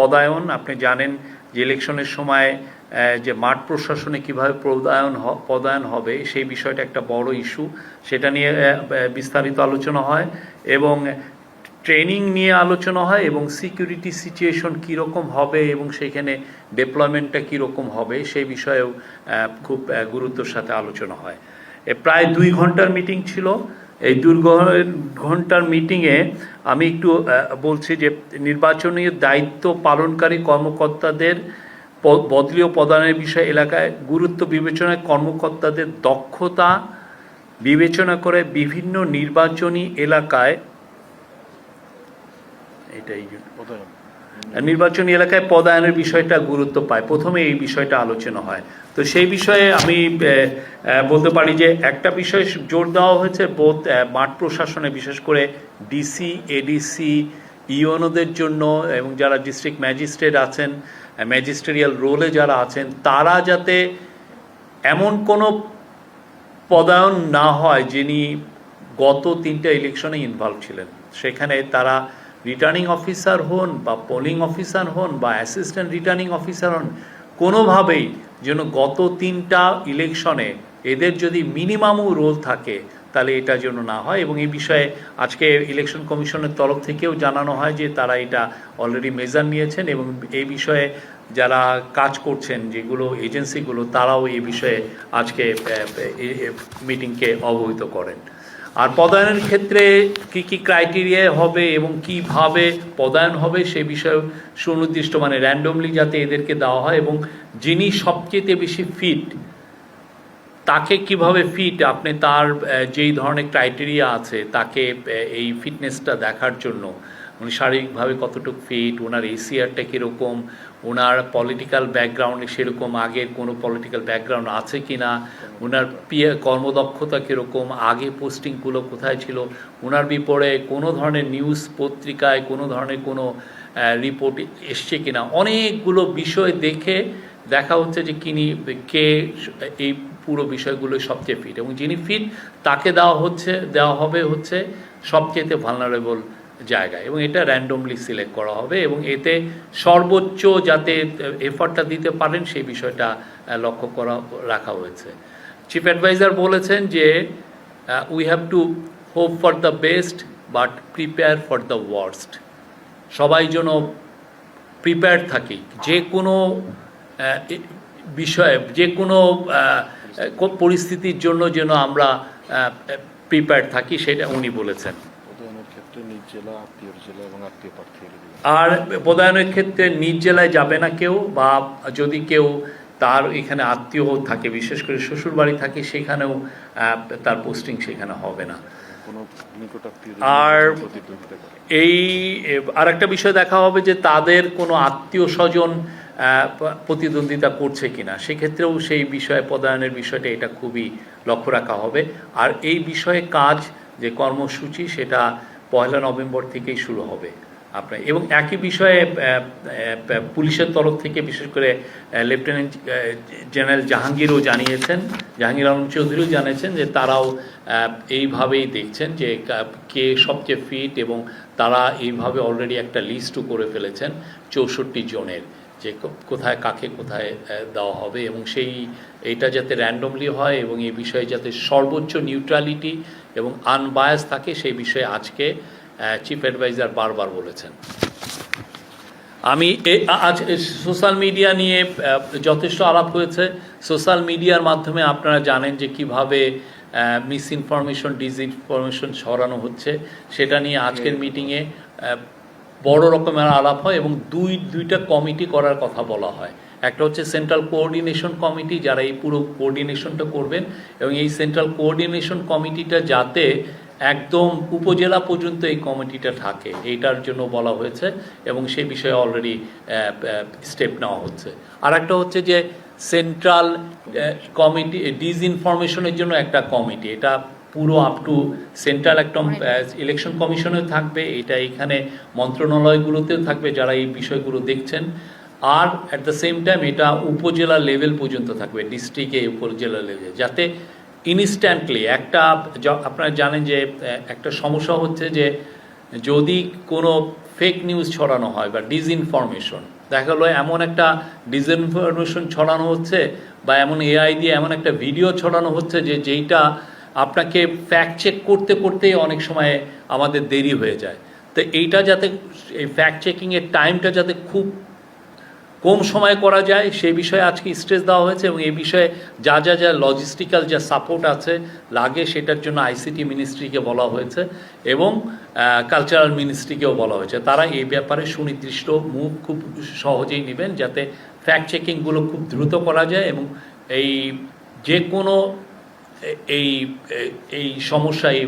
পদায়ন, আপনি জানেন যে ইলেকশনের সময় যে মাঠ প্রশাসনে কীভাবে পদায়ন হ- পদায়ন হবে, সেই বিষয়টা একটা বড় ইস্যু। সেটা নিয়ে বিস্তারিত আলোচনা হয় এবং ট্রেনিং নিয়ে আলোচনা হয় এবং সিকিউরিটি সিচুয়েশন কীরকম হবে এবং সেখানে ডেপ্লয়মেন্টটা কীরকম হবে, সেই বিষয়েও খুব গুরুত্বর সাথে আলোচনা হয়। প্রায় দুই ঘণ্টার মিটিং ছিল। এই ঘণ্টার মিটিংয়ে আমি একটু বলছি যে নির্বাচনী দায়িত্ব পালনকারী কর্মকর্তাদের বদলি ও প্রদানের বিষয়ে এলাকায় গুরুত্ব বিবেচনায় কর্মকর্তাদের দক্ষতা বিবেচনা করে বিভিন্ন নির্বাচনী এলাকায় এটাই নির্বাচনী এলাকায় পদায়নের বিষয়টা গুরুত্ব পায়। প্রথমে এই বিষয়টা আলোচনা হয়। তো সেই বিষয়ে আমি বলতে পারি যে একটা বিষয় জোর দেওয়া হয়েছে বোধ মাঠ প্রশাসনে, বিশেষ করে ডিসি এডিসি ইউএনওদের জন্য এবং যারা ডিস্ট্রিক্ট ম্যাজিস্ট্রেট আছেন ম্যাজিস্ট্রেরিয়াল রোলে যারা আছেন, তারা যাতে এমন কোনো পদায়ন না হয় যিনি গত তিনটা ইলেকশনে ইনভলভ ছিলেন। সেখানে তারা রিটার্নিং অফিসার হন বা পোলিং অফিসার হন বা অ্যাসিস্ট্যান্ট রিটার্নিং অফিসার হন, কোনোভাবেই যেন গত তিনটা ইলেকশনে এদের যদি মিনিমামও রোল থাকে, তাহলে এটা যেন না হয় এবং এই বিষয়ে আজকে ইলেকশন কমিশনের তরফ থেকেও জানানো হয় যে তারা এটা অলরেডি মেজার নিয়েছেন এবং এই বিষয়ে যারা কাজ করছেন, যেগুলো এজেন্সিগুলো তারাও এই বিষয়ে আজকে মিটিংকে অবহিত করেন। আর পদায়নের ক্ষেত্রে কি কি ক্রাইটেরিয়া হবে এবং কীভাবে পদায়ন হবে সে বিষয়ে সুনির্দিষ্ট মানে র্যান্ডমলি যাতে এদেরকে দেওয়া হয় এবং যিনি সবচেয়ে বেশি ফিট তাকে কীভাবে ফিট আপনি তার যেই ধরনের ক্রাইটেরিয়া আছে, তাকে এই ফিটনেসটা দেখার জন্য, উনি শারীরিকভাবে কতটুকু ফিট ওনার এসিআরটা কীরকম ওনার পলিটিক্যাল ব্যাকগ্রাউন্ডে সেরকম আগের কোনো পলিটিক্যাল ব্যাকগ্রাউন্ড আছে কি না ওনার পিয়ে কর্মদক্ষতা কীরকম, আগে পোস্টিংগুলো কোথায় ছিল ওনার বিপরে কোনো ধরনের নিউজ পত্রিকায় কোনো ধরনের কোনো রিপোর্ট এসছে কিনা, অনেকগুলো বিষয় দেখে দেখা হচ্ছে যে কিনি, কে এই পুরো বিষয়গুলো সবচেয়ে ফিট এবং যিনি ফিট তাকে দেওয়া হচ্ছে, দেওয়া হবে হচ্ছে সবচেয়ে ভালনারেবল জায়গায় এবং এটা র্যান্ডমলি সিলেক্ট করা হবে এবং এতে সর্বোচ্চ যাতে এফার্টটা দিতে পারেন সেই বিষয়টা লক্ষ্য করা, রাখা হয়েছে। চিফ অ্যাডভাইজার বলেছেন যে we have to hope for the best but prepare for the worst সবাই যেন প্রিপেয়ার থাকি। যে কোনো বিষয়ে, যে কোনো পরিস্থিতির জন্য যেন আমরা প্রিপেয়ার থাকি, সেটা উনি বলেছেন। নিজ জেলা আত্মীয় জেলা এবং আত্মীয় প্রার্থী আর পদায়নের ক্ষেত্রে নিজ জেলায় যাবে না কেউ বা যদি কেউ তার এখানে আত্মীয় থাকে বিশেষ করে শ্বশুর বাড়ি থাকে সেখানেও তার পোস্টিং সেখানে হবে না। আর- এই আর একটা বিষয় দেখা হবে যে তাদের কোনো আত্মীয় স্বজন প্রতিদ্বন্দ্বিতা করছে কিনা সেক্ষেত্রেও সেই বিষয়ে পদায়নের বিষয়টা এটা খুবই লক্ষ্য রাখা হবে। আর এই বিষয়ে কাজ যে কর্মসূচি সেটা পয়লা নভেম্বর থেকেই শুরু হবে। আপনার, এবং একই বিষয়ে পুলিশের তরফ থেকে বিশেষ করে লেফটেন্যান্ট জেনারেল জাহাঙ্গীরও জানিয়েছেন, জাহাঙ্গীর আলম চৌধুরীও জানিয়েছেন যে তারাও এইভাবেই দেখছেন যে কে সবচেয়ে ফিট এবং তারা এইভাবে অলরেডি একটা লিস্টও করে ফেলেছেন চৌষট্টি জনের, যে কোথায় কাকে কোথায় দেওয়া হবে এবং সেই এটা যাতে র্যান্ডমলি হয় এবং এই বিষয়ে যাতে সর্বোচ্চ নিউট্রালিটি এবং আনবায়াস থাকে সেই বিষয়ে আজকে চিফ অ্যাডভাইজার বারবার বলেছেন। আমি আজ সোশ্যাল মিডিয়া নিয়ে যথেষ্ট আলাপ হয়েছে। সোশ্যাল মিডিয়ার মাধ্যমে আপনারা জানেন যে কীভাবে মিস ইনফরমেশন ডিসইনফরমেশন ছড়ানো হচ্ছে। সেটা নিয়ে আজকের মিটিংয়ে বড় রকমের আলাপ হয় এবং দুই দুইটা কমিটি করার কথা বলা হয়। একটা হচ্ছে সেন্ট্রাল কোঅর্ডিনেশন কমিটি যারা এই পুরো কোঅর্ডিনেশনটা করবেন এবং এই সেন্ট্রাল কোঅর্ডিনেশন কমিটিটা যাতে একদম উপজেলা পর্যন্ত এই কমিটিটা থাকে এইটার জন্য বলা হয়েছে এবং সে বিষয়ে অলরেডি স্টেপ নেওয়া হচ্ছে। আর একটা হচ্ছে যে সেন্ট্রাল কমিটি ডিসইনফরমেশনের জন্য একটা কমিটি এটা পুরো আপ টু সেন্ট্রাল একটা ইলেকশন কমিশনে থাকবে এটা এখানে মন্ত্রণালয়গুলোতেও থাকবে যারা এই বিষয়গুলো দেখছেন। আর অ্যাট দ্য সেম টাইম এটা উপজেলা লেভেল পর্যন্ত থাকবে ডিস্ট্রিক্টে উপজেলা লেভেলে যাতে ইনস্ট্যান্টলি একটা আপনারা জানেন যে একটা সমস্যা হচ্ছে যে যদি কোনো ফেক নিউজ ছড়ানো হয় বা ডিসইনফরমেশন দেখা গেলো এমন একটা ডিসইনফরমেশন ছড়ানো হচ্ছে বা এমন এআই দিয়ে এমন একটা ভিডিও ছড়ানো হচ্ছে যে যেইটা আপনাকে ফ্যাক্ট চেক করতে করতেই অনেক সময় আমাদের দেরি হয়ে যায়। তো এইটা যাতে, এই ফ্যাক্ট চেকিংয়ের টাইমটা যাতে খুব কম সময়ে করা যায়, সেই বিষয়ে আজকে স্ট্রেস দেওয়া হয়েছে এবং এ বিষয়ে যা যা যা লজিস্টিক্যাল যা সাপোর্ট আছে, লাগে সেটার জন্য আইসিটি মিনিস্ট্রিকে বলা হয়েছে এবং কালচারাল মিনিস্ট্রিকেও বলা হয়েছে। তারা এই ব্যাপারে সুনির্দিষ্ট মুখ খুব সহজেই নেবেন যাতে ফ্যাক্ট চেকিংগুলো খুব দ্রুত করা যায় এবং এই যে কোনো এই এই সমস্যা, এই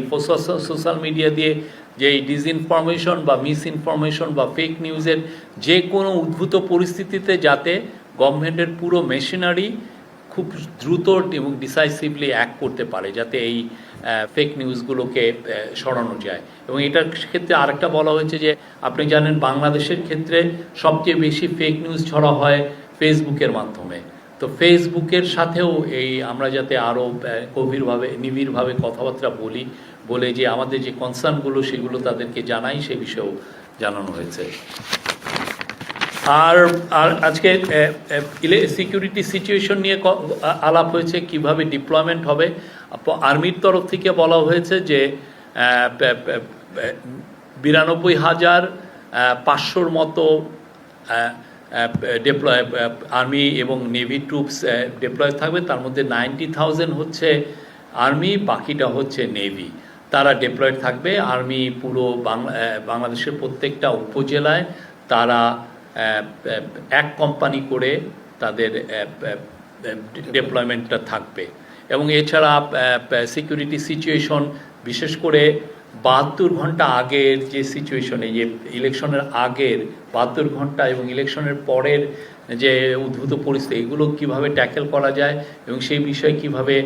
সোশ্যাল মিডিয়া দিয়ে যে এই ডিসইনফরমেশন বা মিস ইনফরমেশন বা ফেক নিউজের যে কোনো উদ্ভূত পরিস্থিতিতে যাতে গভর্নমেন্টের পুরো মেশিনারি খুব দ্রুত এবং ডিসাইসিভলি অ্যাক্ট করতে পারে, যাতে এই ফেক নিউজগুলোকে সরানো যায়। এবং এটার ক্ষেত্রে আরেকটা বলা হয়েছে যে, আপনি জানেন বাংলাদেশের ক্ষেত্রে সবচেয়ে বেশি ফেক নিউজ ছড়া হয় ফেসবুকের মাধ্যমে। তো ফেসবুকের সাথেও এই আমরা যাতে আরও গভীরভাবে, নিবিড়ভাবে কথাবার্তা বলি, বলে যে আমাদের যে কনসার্নগুলো সেগুলো তাদেরকে জানাই, সে বিষয়েও জানানো হয়েছে। আর আর আজকে সিকিউরিটি সিচুয়েশন নিয়ে আলাপ হয়েছে, কীভাবে ডিপ্লয়মেন্ট হবে। আর্মির তরফ থেকে বলা হয়েছে যে বিরানব্বই হাজার পাঁচশোর মতো ডেপ্লয় আর্মি এবং নেভি ট্রুপস ডেপ্লয় থাকবে। তার মধ্যে নাইনটি থাউজেন্ড হচ্ছে আর্মি বাকিটা হচ্ছে নেভি তারা ডেপ্লয়েড থাকবে। আর্মি পুরো বাংলা- বাংলাদেশের প্রত্যেকটা উপজেলায় তারা এক কোম্পানি করে তাদের ডেপ্লয়মেন্টটা থাকবে। এবং এছাড়া সিকিউরিটি সিচুয়েশন বিশেষ করে বাহাত্তর ঘণ্টা আগের যে সিচুয়েশনে যে ইলেকশনের আগের বাহাত্তর ঘণ্টা এবং ইলেকশনের পরের যে উদ্ভূত পরিস্থিতি, এগুলো কীভাবে ট্যাকেল করা যায় এবং সেই বিষয়ে কীভাবে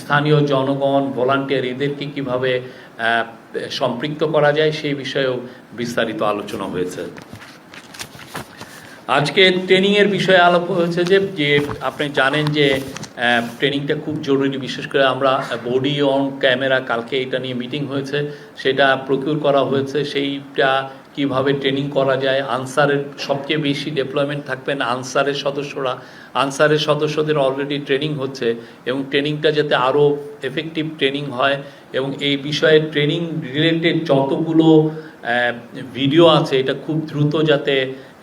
স্থানীয় জনগণ ভলান্টিয়ার এদেরকে কীভাবে সম্পৃক্ত করা যায়, সেই বিষয়েও বিস্তারিত আলোচনা হয়েছে। আজকে ট্রেনিংয়ের বিষয়ে আলাপ হয়েছে যে যে আপনি জানেন যে ট্রেনিংটা খুব জরুরি, বিশেষ করে আমরা বডি অন ক্যামেরা, কালকে এটা নিয়ে মিটিং হয়েছে, সেটা প্রকিউর করা হয়েছে, সেইটা কীভাবে ট্রেনিং করা যায়, আনসারের সবচেয়ে বেশি ডেপ্লয়মেন্ট থাকবেন আনসারের সদস্যরা, আনসারের সদস্যদের অলরেডি ট্রেনিং হচ্ছে, এবং ট্রেনিংটা যাতে আরও এফেক্টিভ ট্রেনিং হয়, এবং এই বিষয়ে ট্রেনিং রিলেটেড যতগুলো ভিডিও আছে, এটা খুব দ্রুত যাতে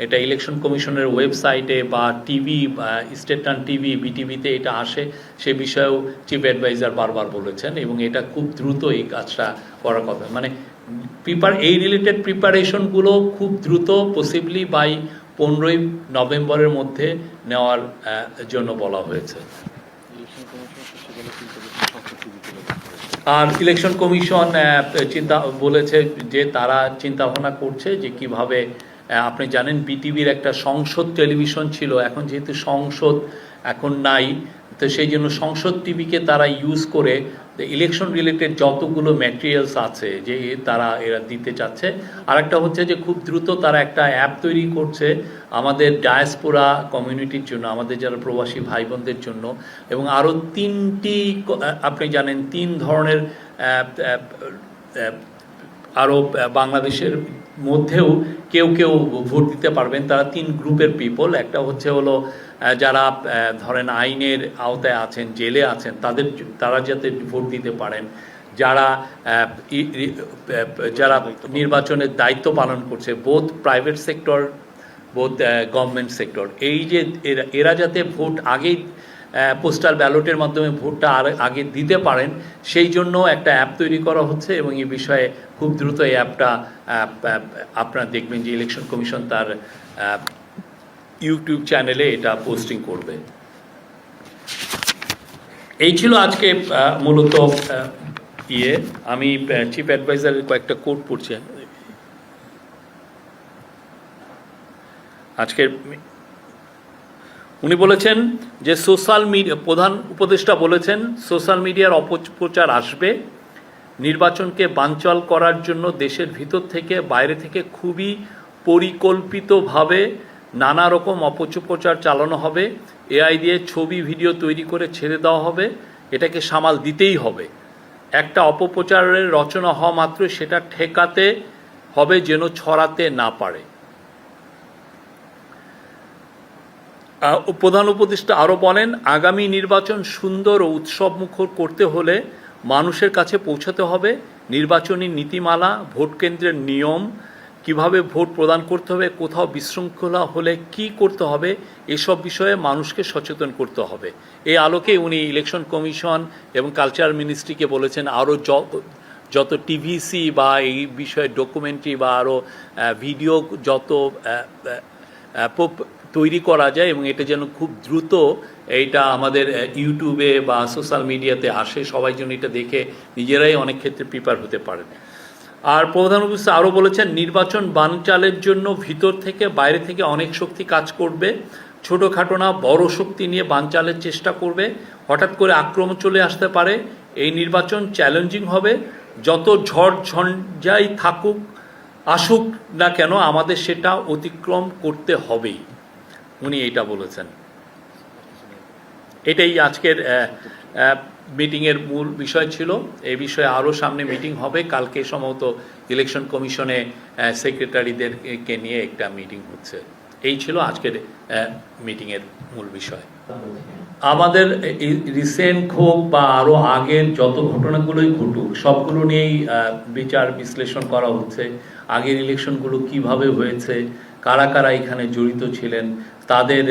এটা ইলেকশন কমিশনের ওয়েবসাইটে বা টিভি স্টেটান টিভি, বিটিভিতে এটা আসে সে বিষয়েও চিফ অ্যাডভাইজার বারবার বলেছেন এবং এটা খুব দ্রুত এই কাজটা করার কথা মানে প্রিপার এই রিলেটেড প্রিপারেশনগুলো খুব দ্রুত পসিবলি বাই পনেরোই নভেম্বরের মধ্যে নেওয়ার জন্য বলা হয়েছে। আর ইলেকশন কমিশন চিন্তা বলেছে যে তারা চিন্তা ভাবনা করছে যে কীভাবে আপনি জানেন বিটিভির একটা সংসদ টেলিভিশন ছিল, এখন যেহেতু সংসদ এখন নাই, তো সেই জন্য সংসদ টিভিকে তারা ইউজ করে ইলেকশন রিলেটেড যতগুলো ম্যাটেরিয়ালস আছে যে তারা এরা দিতে চাচ্ছে। আর একটা হচ্ছে যে খুব দ্রুত তারা একটা অ্যাপ তৈরি করছে আমাদের ডায়াসপোরা কমিউনিটির জন্য, আমাদের যারা প্রবাসী ভাই বোনদের জন্য। এবং আরও তিনটি আপনি জানেন তিন ধরনের আরও বাংলাদেশের মধ্যেও কেউ কেউ ভোট দিতে পারবেন। তারা তিন গ্রুপের পিপল একটা হচ্ছে হলো যারা ধরেন আইনের আওতায় আছেন, জেলে আছেন, তাদের তারা যাতে ভোট দিতে পারেন। যারা যারা নির্বাচনের দায়িত্ব পালন করছে বোধ প্রাইভেট সেক্টর বোধ গভর্নমেন্ট সেক্টর এই যে এরা যাতে ভোট আগেই পোস্টাল ব্যালটের মাধ্যমে ভোটটা আর আগে দিতে পারেন, সেই জন্য একটা অ্যাপ তৈরি করা হচ্ছে এবং এই বিষয়ে খুব দ্রুত এই অ্যাপটা আপনারা দেখবেন যে ইলেকশন কমিশন তার ইউটিউব চ্যানেলে এটা পোস্টিং করবে। এই ছিল আজকে মূলত ইয়ে। আমি চিফ অ্যাডভাইজারের কয়েকটা কোড পড়ছি। আজকের উনি বলেছেন যে সোশ্যাল মিডিয়া, প্রধান উপদেষ্টা বলেছেন, সোশ্যাল মিডিয়ার অপপ্রচার আসবে। নির্বাচনকে বানচাল করার জন্য দেশের ভিতর থেকে, বাইরে থেকে খুবই পরিকল্পিতভাবে নানা রকম অপপ্রচার চালানো হবে। এআই দিয়ে ছবি, ভিডিও তৈরি করে ছেড়ে দেওয়া হবে। এটাকে সামাল দিতেই হবে। একটা অপপ্রচারের রচনা হওয়া মাত্র সেটা ঠেকাতে হবে যেন ছড়াতে না পারে। প্রধান উপদেষ্টা আরও বলেন, আগামী নির্বাচন সুন্দর ও উৎসবমুখর করতে হলে মানুষের কাছে পৌঁছাতে হবে। নির্বাচনী নীতিমালা, ভোট কেন্দ্রের নিয়ম, কীভাবে ভোট প্রদান করতে হবে, কোথাও বিশৃঙ্খলা হলে কি করতে হবে, এসব বিষয়ে মানুষকে সচেতন করতে হবে। এই আলোকে উনি ইলেকশন কমিশন এবং কালচার মিনিস্ট্রিকে বলেছেন আরও যত টিভিসি বা এই বিষয়ে ডকুমেন্টারি বা আরও ভিডিও, যত তৈরি করা যায় এবং এটা যেন খুব দ্রুত এইটা আমাদের ইউটিউবে বা সোশ্যাল মিডিয়াতে আসে, সবাই যেন এটা দেখে নিজেরাই অনেক ক্ষেত্রে প্রিপেয়ার হতে পারেন। আর প্রধান উপস্থিত আরও বলেছেন, নির্বাচন বানচালের জন্য ভিতর থেকে বাইরে থেকে অনেক শক্তি কাজ করবে, ছোটোখাটো না, বড় শক্তি নিয়ে বানচালের চেষ্টা করবে, হঠাৎ করে আক্রমণ চলে আসতে পারে, এই নির্বাচন চ্যালেঞ্জিং হবে, যত ঝড় ঝঞ্ঝাই থাকুক, আসুক না কেন, আমাদের সেটা অতিক্রম করতে হবেই। উনি এইটা বলেছেন। এটাই আজকের মিটিংয়ের মূল বিষয় ছিল। এই বিষয়ে আরও সামনে মিটিং হবে। কালকে সম্ভবত ইলেকশন কমিশনে সেক্রেটারিদেরকে নিয়ে একটা মিটিং হচ্ছে। এই ছিল আজকের মিটিংয়ের মূল বিষয়। আমাদের রিসেন্ট হোক বা আরও আগের যত ঘটনাগুলোই ঘটুক, সবগুলো নিয়েই বিচার বিশ্লেষণ করা হচ্ছে। আগের ইলেকশনগুলো কীভাবে হয়েছে কারা কারা এখানে জড়িত ছিলেন, তাদের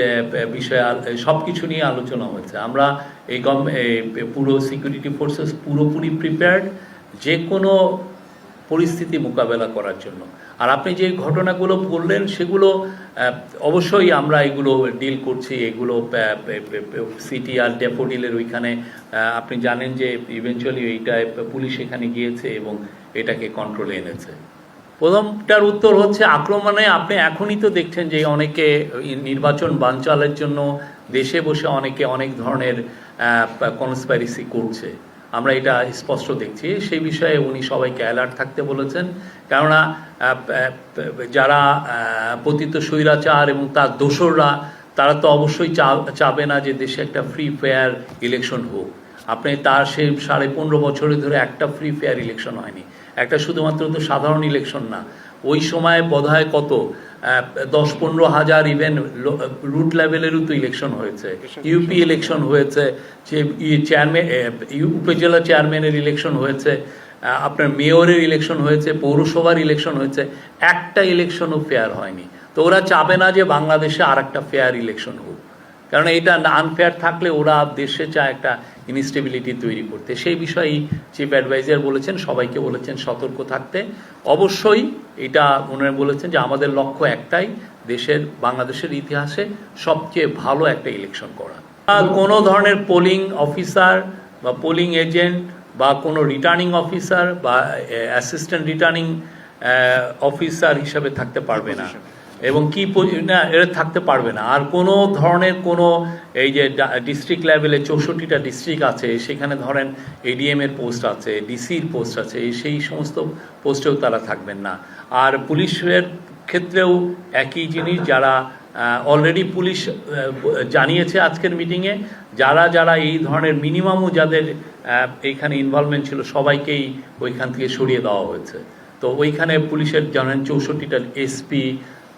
বিষয়ে সব কিছু নিয়ে আলোচনা হয়েছে। আমরা এই গম পুরো সিকিউরিটি ফোর্সেস পুরোপুরি প্রিপেয়ার্ড যে কোনো পরিস্থিতি মোকাবেলা করার জন্য। আর আপনি যে ঘটনাগুলো বললেন, সেগুলো অবশ্যই আমরা এগুলো ডিল করছি। এগুলো সিটি আর ডেফোডিলের ওইখানে আপনি জানেন যে ইভেনচুয়ালি এইটা পুলিশ এখানে গিয়েছে এবং এটাকে কন্ট্রোলে এনেছে। প্রথমটার উত্তর হচ্ছে আক্রমণে। আপনি এখনই তো দেখছেন যে অনেকে নির্বাচন বানচালের জন্য দেশে বসে অনেকে অনেক ধরনের কনসপাইরেসি করছে। আমরা এটা স্পষ্ট দেখছি। সেই বিষয়ে উনি সবাইকে অ্যালার্ট থাকতে বলেছেন। কেননা যারা পতিত স্বৈরাচার এবং তার দোসররা, তারা তো অবশ্যই চাবে না যে দেশে একটা ফ্রি ফেয়ার ইলেকশন হোক। আপনি তার সেই সাড়ে পনেরো বছরে ধরে একটা ফ্রি ফেয়ার ইলেকশন হয়নি। একটা শুধুমাত্র তো সাধারণ ইলেকশন না। ওই সময় বোধহয় কত? দশ পনেরো হাজার ইভেন রুট লেভেলেরও তো ইলেকশন হয়েছে। ইউপি ইলেকশন হয়েছে যে চেয়ারম্যান উপজেলা চেয়ারম্যানের ইলেকশন হয়েছে আপনার মেয়রের ইলেকশন হয়েছে পৌরসভার ইলেকশন হয়েছে একটা ইলেকশনও ফেয়ার হয়নি। তো ওরা চাবে না যে বাংলাদেশে আর একটা ফেয়ার ইলেকশন হোক। কারণ এটা আনফেয়ার থাকলে ওরা দেশে চায় একটা ইনস্টেবিলিটি তৈরি করতে। সেই বিষয়েই চিফ অ্যাডভাইজার বলেছেন, সবাইকে বলেছেন সতর্ক থাকতে। অবশ্যই এটা উনি বলেছেন যে আমাদের লক্ষ্য একটাই, দেশের, বাংলাদেশের ইতিহাসে সবচেয়ে ভালো একটা ইলেকশন করা। কোনো ধরনের পোলিং অফিসার বা পোলিং এজেন্ট বা কোনো রিটার্নিং অফিসার বা অ্যাসিস্ট্যান্ট রিটার্নিং অফিসার হিসাবে থাকতে পারবে না। এবং কি না, এরা থাকতে পারবে না। আর কোনো ধরনের কোনো এই যে ডিস্ট্রিক্ট লেভেলে চৌষট্টিটা ডিস্ট্রিক্ট আছে, সেখানে ধরেন এডিএম এর পোস্ট আছে ডিসির পোস্ট আছে সেই সমস্ত পোস্টেও তারা থাকবেন না। আর পুলিশের ক্ষেত্রেও একই জিনিস যারা অলরেডি পুলিশ জানিয়েছে আজকের মিটিংয়ে যারা যারা এই ধরনের মিনিমামও যাদের এইখানে ইনভলভমেন্ট ছিল, সবাইকেই ওইখান থেকে সরিয়ে দেওয়া হয়েছে। তো ওইখানে পুলিশের জানেন চৌষট্টিটা এসপি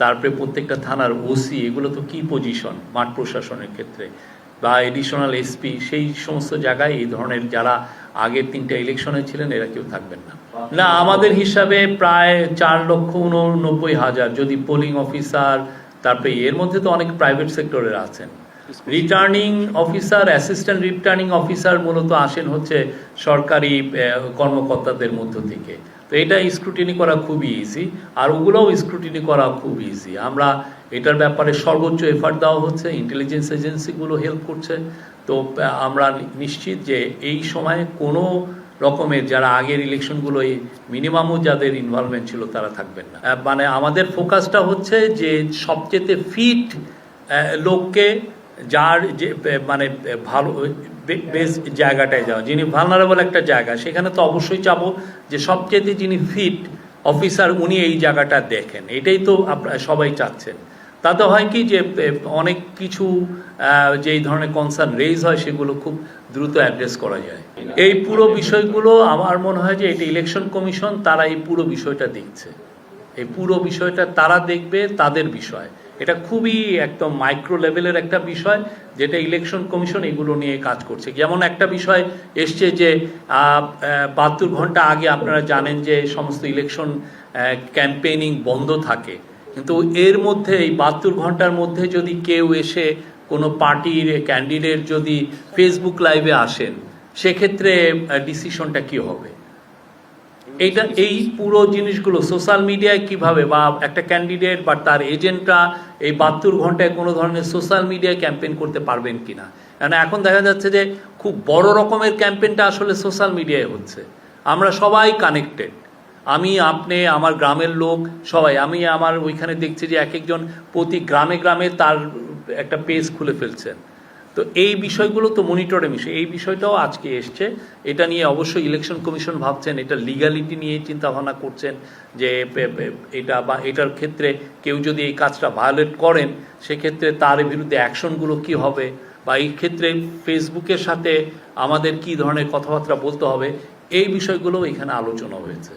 তারপরে প্রত্যেকটা থানার ওসি, এগুলো তো কি পজিশন মাঠ প্রশাসনের ক্ষেত্রে বা এডিশনাল এসপি সেই সমস্ত জায়গায় এই ধরনের যারা আগের তিনটা ইলেকশনে ছিলেন, এরা কেউ থাকবেন না। না, আমাদের হিসাবে প্রায় চার লক্ষ উননব্বই হাজার, যদি পোলিং অফিসার তারপরে এর মধ্যে তো অনেক প্রাইভেট সেক্টরের আছেন। Returning officer assistant returning officer মূলত আসেন হচ্ছে সরকারি কর্মকর্তাদের মধ্য থেকে। তো এটা স্ক্রুটিনি করা খুবই ইজি আর ওগুলোও স্ক্রুটিনি করা খুব ইজি আমরা এটার ব্যাপারে সর্বোচ্চ এফার্ট দেওয়া হচ্ছে ইন্টেলিজেন্স এজেন্সিগুলো হেল্প করছে। তো আমরা নিশ্চিত যে এই সময়ে কোনো রকমের যারা আগের ইলেকশনগুলো মিনিমামও যাদের ইনভলভমেন্ট ছিল তারা থাকবেন না। মানে আমাদের ফোকাসটা হচ্ছে যে সবচেয়ে ফিট লোককে যার যে মানে ভালো বেশ জায়গাটায় যাওয়া। যিনি ভালনারেবল একটা জায়গা সেখানে তো অবশ্যই চাবো যে সবচেয়ে যিনি ফিট অফিসার উনি এই জায়গাটা দেখেন। এটাই তো আপনারা সবাই চাচ্ছেন। তাতে হয় কি যে অনেক কিছু আহ, যে এই ধরনের কনসার্ন রেজ হয় সেগুলো খুব দ্রুত অ্যাড্রেস করা যায়। এই পুরো বিষয়গুলো আমার মনে হয় যে এটা ইলেকশন কমিশন তারা এই পুরো বিষয়টা দেখছে। এই পুরো বিষয়টা তারা দেখবে তাদের বিষয়। এটা খুবই একদম মাইক্রো লেভেলের একটা বিষয় যেটা ইলেকশন কমিশন এগুলো নিয়ে কাজ করছে। যেমন একটা বিষয় এসছে যে বাহাত্তর ঘণ্টা আগে আপনারা জানেন যে সমস্ত ইলেকশন ক্যাম্পেইনিং বন্ধ থাকে। কিন্তু এর মধ্যে, এই বাহাত্তর ঘণ্টার মধ্যে যদি কেউ এসে কোনো পার্টির ক্যান্ডিডেট যদি ফেসবুক লাইভে আসেন, সেক্ষেত্রে ডিসিশনটা কি হবে? এইটা, এই পুরো জিনিসগুলো সোশ্যাল মিডিয়ায় কীভাবে বা একটা ক্যান্ডিডেট বা তার এজেন্টরা এই বাহাত্তর ঘন্টায় কোনো ধরনের সোশ্যাল মিডিয়ায় ক্যাম্পেন করতে পারবেন কি না কেন এখন দেখা যাচ্ছে যে খুব বড় রকমের ক্যাম্পেনটা আসলে সোশ্যাল মিডিয়ায় হচ্ছে। আমরা সবাই কানেক্টেড। আমি, আপনি, আমার গ্রামের লোক, সবাই। আমি আমার ওইখানে দেখছি যে এক একজন প্রতি গ্রামে গ্রামে তার একটা পেজ খুলে ফেলছেন। তো এই বিষয়গুলো তো মনিটরে বিষয় এই বিষয়টাও আজকে এসছে। এটা নিয়ে অবশ্যই ইলেকশন কমিশন ভাবছেন, এটা লিগালিটি নিয়ে চিন্তা ভাবনা করছেন যে এটা বা, এটার ক্ষেত্রে কেউ যদি এই কাজটা ভায়োলেট করেন, সেক্ষেত্রে তার বিরুদ্ধে অ্যাকশনগুলো কি হবে? বা এই ক্ষেত্রে ফেসবুকের সাথে আমাদের কি ধরনের কথাবার্তা বলতে হবে? এই বিষয়গুলো এখানে আলোচনা হয়েছে।